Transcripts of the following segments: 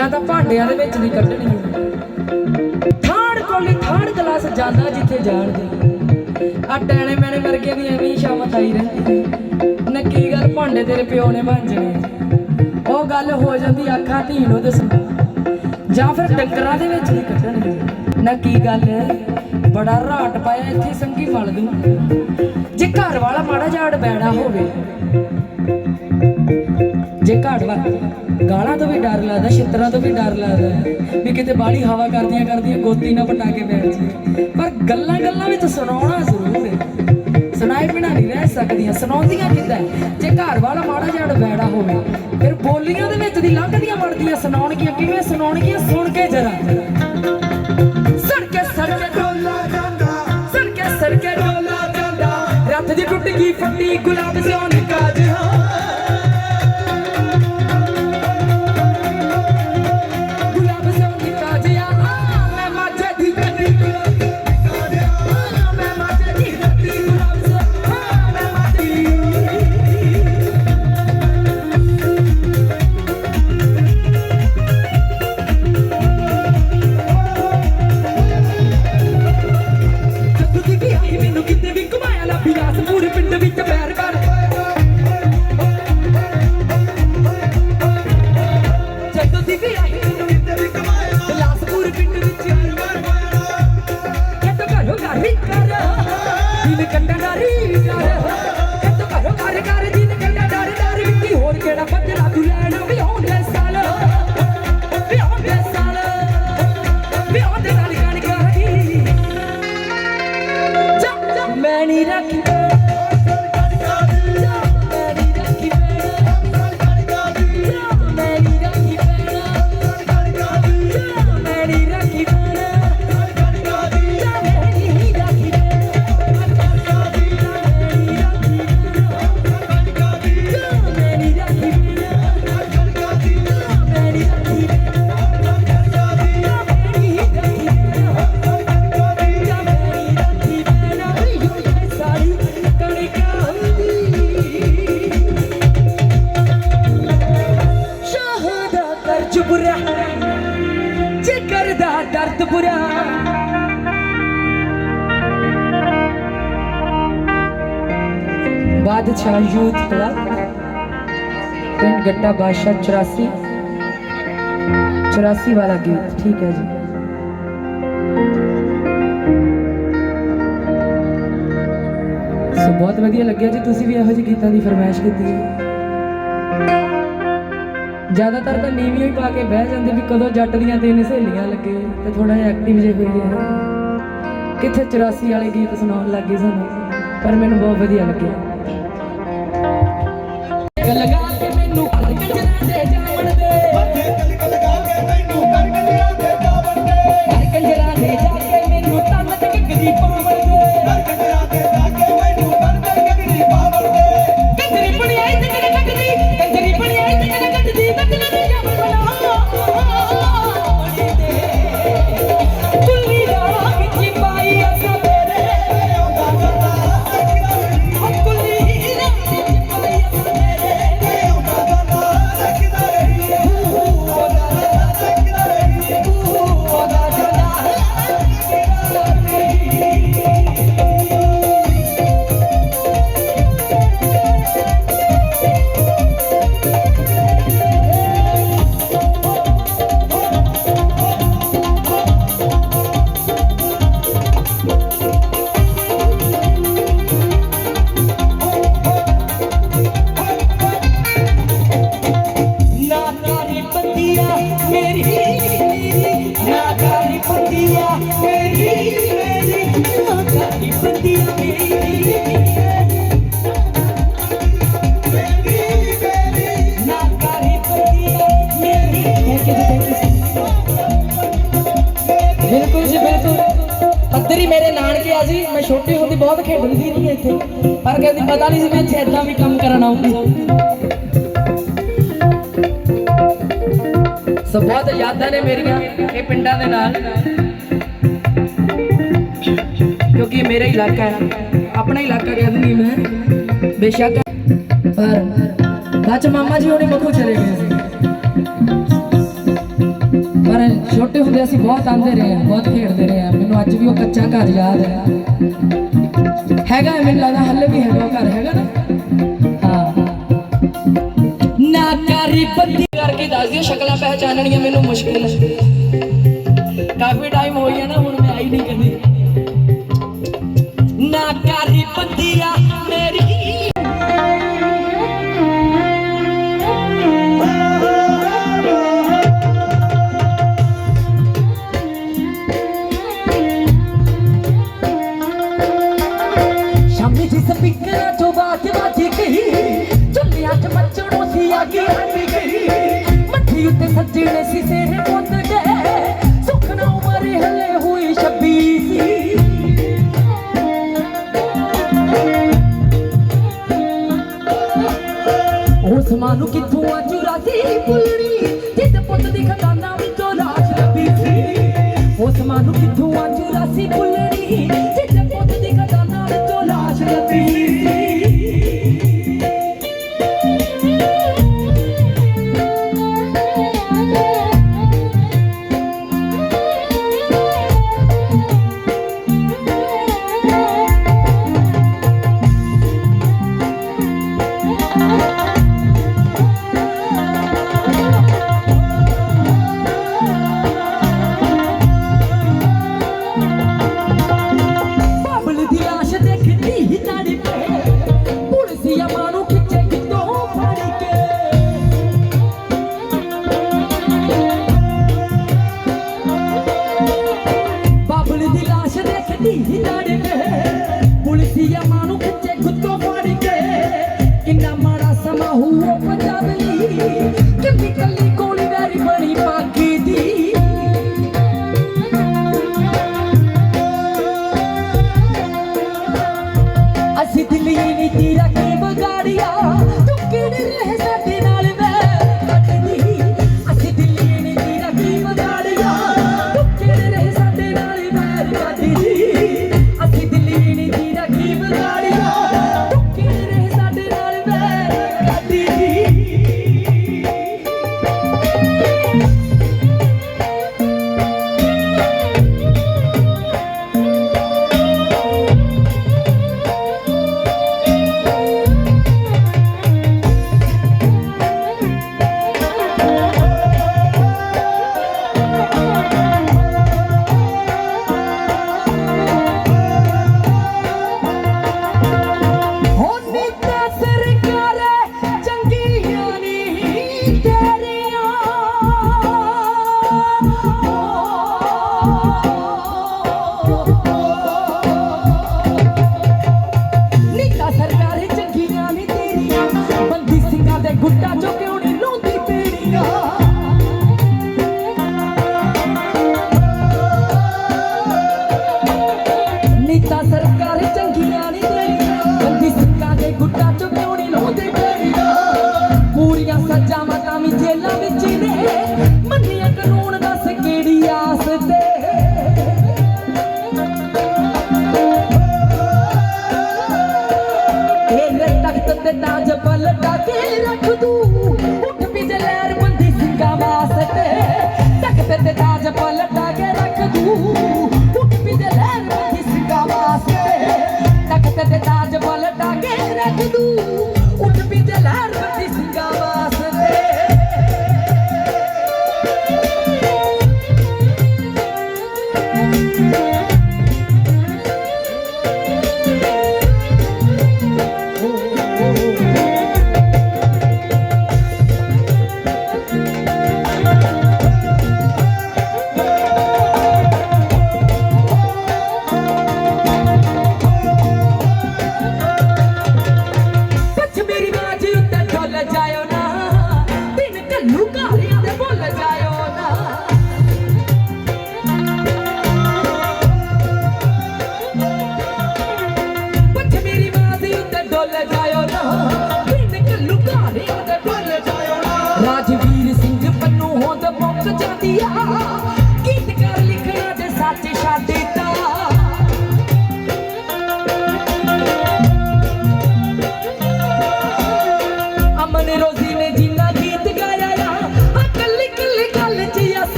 ਜਾਂ ਤਾਂ ਭਾਂਡਿਆਂ ਦੇ ਵਿੱਚ ਨਹੀਂ ਕੱਢਣੀ ਥਾੜ ਕੋਲੀ ਥਾੜ ਗਲਾਸ ਜਾਂਦਾ ਜਿੱਥੇ ਜਾਣਦੇ ਆ ਟੈਣੇ ਮੈਣੇ ਵਰਗੇ ਦੀ ਐਵੇਂ ਸ਼ਾਮਾਂ ਖਾਈ ਰਹਿੰਦੀ ਨਾ। ਗੱਲ ਭਾਂਡੇ ਤੇਰੇ ਪਿਓ ਨੇ ਭਾਂਜਣੇ ਉਹ ਗੱਲ ਹੋ ਜਾਂਦੀ ਆਖਾਂ ਧੀ ਨੂੰ ਦੱਸ ਜਾਂ ਫਿਰ ਡੰਗਰਾਂ ਦੇ ਵਿੱਚ ਨਹੀਂ ਕੱਢਣਗੇ ਨਾ ਕੀ ਗੱਲ, ਬੜਾ ਰਾਟ ਪਾਇਆ ਇੱਥੇ ਸੰਗੀ ਮਲ ਦੂੰ ਜੇ ਘਰ ਵਾਲਾ ਮਾੜਾ ਜਾੜ ਬੈਣਾ ਹੋਵੇ। ਜੇ ਘਾੜ ਗਾਲਾਂ ਤੋਂ ਵੀ ਡਰ ਲੱਗਦਾ, ਛਿੱਤਰਾਂ ਤੋਂ ਵੀ ਡਰ ਲੱਗਦਾ ਵੀ ਕਿਤੇ ਬਾੜੀ ਹਵਾ ਕਰਦੀਆਂ ਕਰਦੀਆਂ ਗੋਤੀ ਨਾ ਪਟਾ ਕੇ ਬੈਠ ਜੀ ਪਰ ਗੱਲਾਂ ਗੱਲਾਂ ਵਿੱਚ ਸੁਣਾਉਣਾ ਜ਼ਰੂਰ ਹੈ। ਸੁਣਾਏ ਬਿਨਾ ਨਹੀਂ ਰਹਿ ਸਕਦੀਆਂ, ਸੁਣਾਉਂਦੀਆਂ ਕਿੱਦਾਂ ਜੇ ਘਰ ਵਾਲਾ ਮਾੜਾ ਜਿਹਾ ਬੈੜਾ ਹੋਵੇ, ਫਿਰ ਬੋਲੀਆਂ ਦੇ ਵਿੱਚ ਦੀ ਲੰਘਦੀਆਂ ਵੜਦੀਆਂ ਸੁਣਾਉਣਗੀਆਂ ਕਿਵੇਂ? ਸੁਣਾਉਣਗੀਆਂ ਸੁਣ ਕੇ ਜਰਾ। ਸੜਕੇ ਸੜਕੇ ਡੋਲਾ ਜਾਂਦਾ ਸੜਕੇ ਸੜਕੇ ਡੋਲਾ ਜਾਂਦਾ ਰੱਤ ਦੀ ਟੁੱਟ ਗਈ ਫੱਟੀ, ਗੁਲਾਬ ਸਿਓ ਨਿਕਾ ਜਿਹਾ ਬਾਦਸ਼ਾਹ ਯੂਥ ਕਲੱਬ, ਪਿੰਡ ਗੱਟਾ ਬਾਦਸ਼ਾਹ 84 84 ਵਾਲਾ ਗੀਤ, ਠੀਕ ਹੈ ਜੀ। ਸੋ ਬਹੁਤ ਵਧੀਆ ਲੱਗਿਆ ਜੀ, ਤੁਸੀਂ ਵੀ ਇਹੋ ਜਿਹੇ ਗੀਤਾਂ ਦੀ ਫਰਮਾਇਸ਼ ਕੀਤੀ ਹੈ ਜ਼ਿਆਦਾਤਰ ਤਾਂ ਨੀਵੀਆਂ ਹੀ ਪਾ ਕੇ ਬਹਿ ਜਾਂਦੇ ਵੀ ਕਦੋਂ ਜੱਟ ਦੀਆਂ ਤਿੰਨ ਸਹੇਲੀਆਂ ਲੱਗੇ, ਤੇ ਥੋੜਾ ਜਿਹਾ ਐਕਟਿਵ ਜੇ ਹੋਈਏ ਕਿੱਥੇ 84 ਵਾਲੇ ਗੀਤ ਸੁਣਾਉਣ ਲੱਗੇ ਸਾਨੂੰ, ਪਰ ਮੈਨੂੰ ਬਹੁਤ ਵਧੀਆ ਲੱਗਿਆ। ਆ ਜੀ, ਮੈਂ ਛੋਟੀ ਹੁੰਦੀ ਬਹੁਤ ਖੇਡਦੀ ਸੀ ਇੱਥੇ, ਪਰ ਕਹਿੰਦੀ ਪਤਾ ਨਹੀਂ ਸੀ ਮੈਂ ਇੱਥੇ ਇਦਾਂ ਵੀ ਕੰਮ ਕਰਨ ਆਉਂਗੀ ਸੋ ਬਹੁਤ ਯਾਦਾਂ ਨੇ ਮੇਰੀਆਂ ਇਹ ਪਿੰਡਾਂ ਦੇ ਨਾਲ। ਕਿਉਂਕਿ ਇਹ ਮੇਰਾ ਇਲਾਕਾ ਹੈ, ਆਪਣਾ ਇਲਾਕਾ ਕਹਿ ਦਿੰਦੀ ਮੈਂ। ਬੇਸ਼ੱਕ। ਪਰ ਬਾਅਦ ਮਾਮਾ ਜੀ ਹੁਣੇ ਮਖੂ ਚਲੇ ਗਏ ਸੀ। ਛੋਟੇ ਹੁੰਦੇ ਅਸੀਂ ਬਹੁਤ ਆਂਦੇ ਰਹੇ ਆ ਬਹੁਤ ਖੇਡਦੇ ਰਹੇ ਹਾਂ। ਮੈਨੂੰ ਅੱਜ ਵੀ ਉਹ ਕੱਚਾ ਘਰ ਯਾਦ ਹੈ। ਹੈਗਾ ਮੈਨੂੰ ਲੱਗਦਾ ਹੱਲੇ ਵੀ ਹੈਗਾ ਘਰ, ਹੈਗਾ ਨਾ? ਹਾਂ। ਨਾ ਕਰੀ ਬੱਤੀ ਕਰਕੇ ਦੱਸ ਦਿਓ ਸ਼ਕਲਾਂ ਪਹਿਚਾਨਣੀਆਂ ਮੈਨੂੰ ਮੁਸ਼ਕਿਲ। ਹੈ ਕਾਫੀ ਟਾਈਮ ਹੋ ਗਿਆ ਨਾ Osman'ı git bu acı razı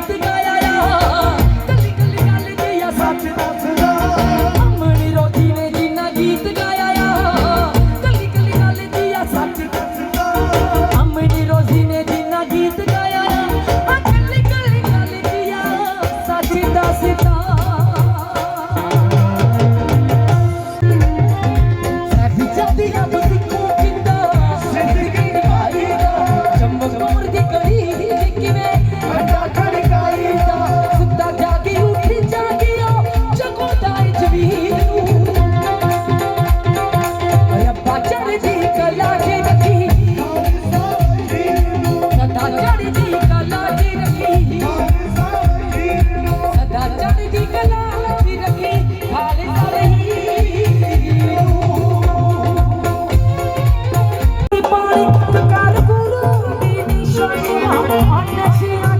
ਜਿੰਨਾ ਗੀਤ She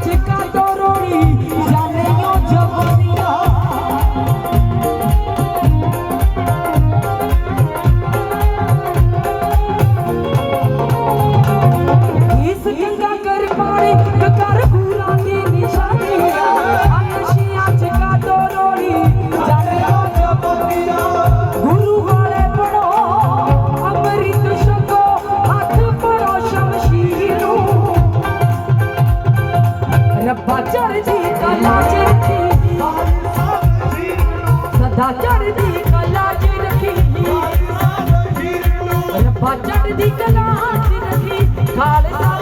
ਰੱਬਾ ਚੜ੍ਹਦੀ ਕਲਾ ਚ ਰੱਖੀ ਖਾਲਸਾ